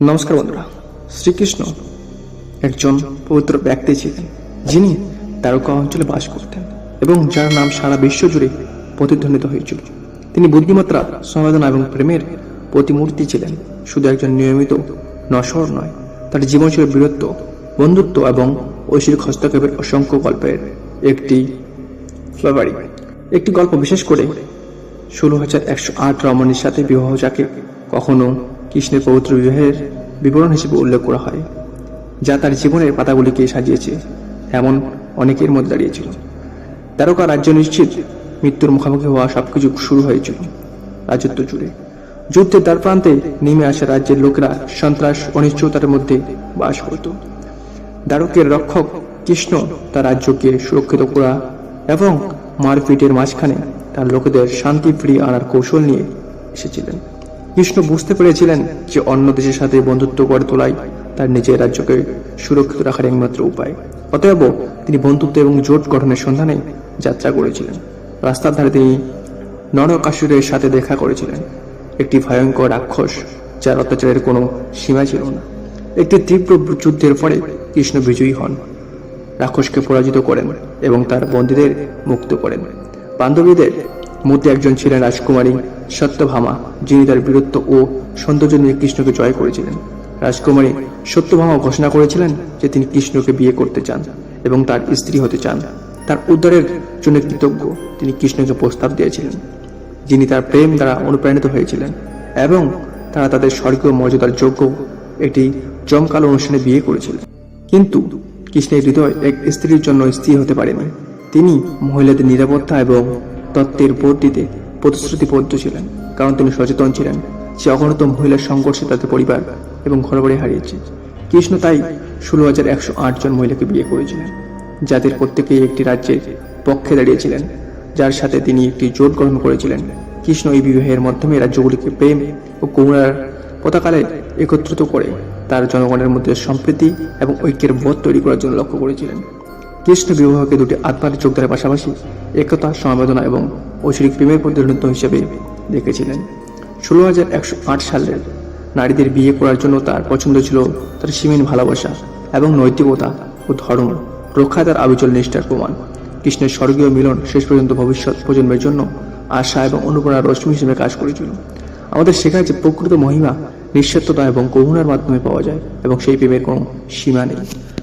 নমস্কার বন্ধুরা, শ্রীকৃষ্ণ একজন পবিত্র ব্যক্তি ছিলেন, যিনি তারকা অঞ্চলে বাস করতেন এবং যার নাম সারা বিশ্ব জুড়ে প্রতিধ্বনিত হয়েছিল। তিনি বুদ্ধিমত্তা সংবেদনা এবং প্রেমের প্রতিমূর্তি ছিলেন। শুধু একজন নিয়মিত নশর নয়, তার জীবন ছিল বীরত্ব, বন্ধুত্ব এবং ঐশ্বরিক হস্তক্ষেপের অসংখ্য গল্পের একটি ফ্লাভারি একটি গল্প বিশেষ করে ষোলো হাজার একশো আট রমণীর সাথে বিবাহ যাকে কখনো কৃষ্ণের পবিত্র বিবাহের বিবরণ হিসেবে উল্লেখ করা হয়, যা তার জীবনের পাতাগুলিকে সাজিয়েছে, এমন অনেকের মধ্যে দাঁড়িয়েছিল। তারকা রাজ্য নিশ্চিত মৃত্যুর মুখোমুখি হওয়া সবকিছু শুরু হয়েছিল রাজত্ব জুড়ে। যুদ্ধের দ্বার প্রান্তে নেমে আসা রাজ্যের লোকেরা সন্ত্রাস, অনিশ্চয়তার মধ্যে বাস করত। দ্বারকের রক্ষক কৃষ্ণ তার রাজ্যকে সুরক্ষিত করা এবং মারপিটের মাঝখানে তার লোকেদের শান্তি ফিরিয়ে আনার কৌশল নিয়ে এসেছিলেন। কৃষ্ণ বুঝতে পেরেছিলেন যে অন্য দেশের সাথে বন্ধুত্ব গড়ে তোলাই তার নিজের রাজ্যকে সুরক্ষিত রাখার একমাত্র উপায়। অতএব তিনি বন্ধুত্ব এবং জোট গঠনের সন্ধানে যাত্রা করেছিলেন। রাস্তার ধারে তিনি নরকাসুরের সাথে দেখা করেছিলেন। একটি ভয়ঙ্কর রাক্ষস যার অত্যাচারের কোনো সীমা ছিল না। একটি তীব্র যুদ্ধের পরে কৃষ্ণ বিজয়ী হন। রাক্ষসকে পরাজিত করেন এবং তার বন্দীদের মুক্ত করেন। বান্ধবীদের মধ্যে একজন ছিলেন রাজকুমারী সত্যভামা, যিনি তার বীরত্ব ও সৌন্দর্য নিয়ে কৃষ্ণকে জয় করেছিলেন। রাজকুমারী সত্যভামা ঘোষণা করেছিলেন যে তিনি কৃষ্ণকে বিয়ে করতে চান এবং তার স্ত্রী হতে চান। তার উদ্ধারের জন্য কৃতজ্ঞ তিনি কৃষ্ণকে প্রস্তাব দিয়েছিলেন, যিনি তার প্রেম দ্বারা অনুপ্রাণিত হয়েছিলেন এবং তারা তাদের স্বর্গীয় মর্যাদার যোগ্য একটি জমকালো অনুষ্ঠানে বিয়ে করেছিলেন। কিন্তু কৃষ্ণের হৃদয় এক স্ত্রীর জন্য স্থির হতে পারেনি। তিনি মহিলাদের নিরাপত্তা এবং তত্ত্বের ভোট দিতে প্রতিশ্রুতিবদ্ধ ছিলেন, কারণ তিনি সচেতন ছিলেন। যে অগণিত মহিলার সংঘর্ষে তাদের পরিবার এবং ঘরবাড়ি হারিয়েছে। কৃষ্ণ তাই ষোলো হাজার একশো জন মহিলাকে বিয়ে করেছিলেন, যাদের প্রত্যেকেই একটি রাজ্যের পক্ষে দাঁড়িয়েছিলেন, যার সাথে তিনি একটি জোট গঠন করেছিলেন। কৃষ্ণ এই বিবাহের মাধ্যমে রাজ্যগুলিকে প্রেম ও করুণার পতাকালে একত্রিত করে তার জনগণের মধ্যে সম্প্রীতি এবং ঐক্যের বোধ তৈরি করার জন্য লক্ষ্য করেছিলেন। কৃষ্ণ বিবাহকে দুটি আত্মার যোগদানের পাশাপাশি একতা, সমবেদনা এবং ঐশ্বরিক প্রেমের প্রতিনিধিত্ব হিসেবে দেখেছিলেন। ষোলো হাজার একশো আট সালের নারীদের বিয়ে করার জন্য তার পছন্দ ছিল তার সীমীন ভালোবাসা এবং নৈতিকতা ও ধর্ম রক্ষা তার আবিচল নিষ্ঠার প্রমাণ। কৃষ্ণের স্বর্গীয় মিলন শেষ পর্যন্ত ভবিষ্যৎ প্রজন্মের জন্য আশা এবং অনুপ্রেরণার রশ্মি হিসেবে কাজ করেছিল। আমাদের শেখায় যে প্রকৃত মহিমা নিঃস্বার্থতা এবং করুণার মাধ্যমে পাওয়া যায় এবং সেই প্রেমের কোনো সীমা নেই।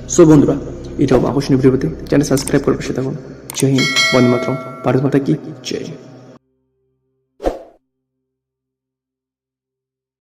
সো বন্ধুরা, এটাও আকর্ষণীয় ভিডিওতে। চ্যানেল সাবস্ক্রাইব করে বসে থাকুন। জয় হিন্দ। বন্দে মাতরম। ভারত মাতা কি জয়।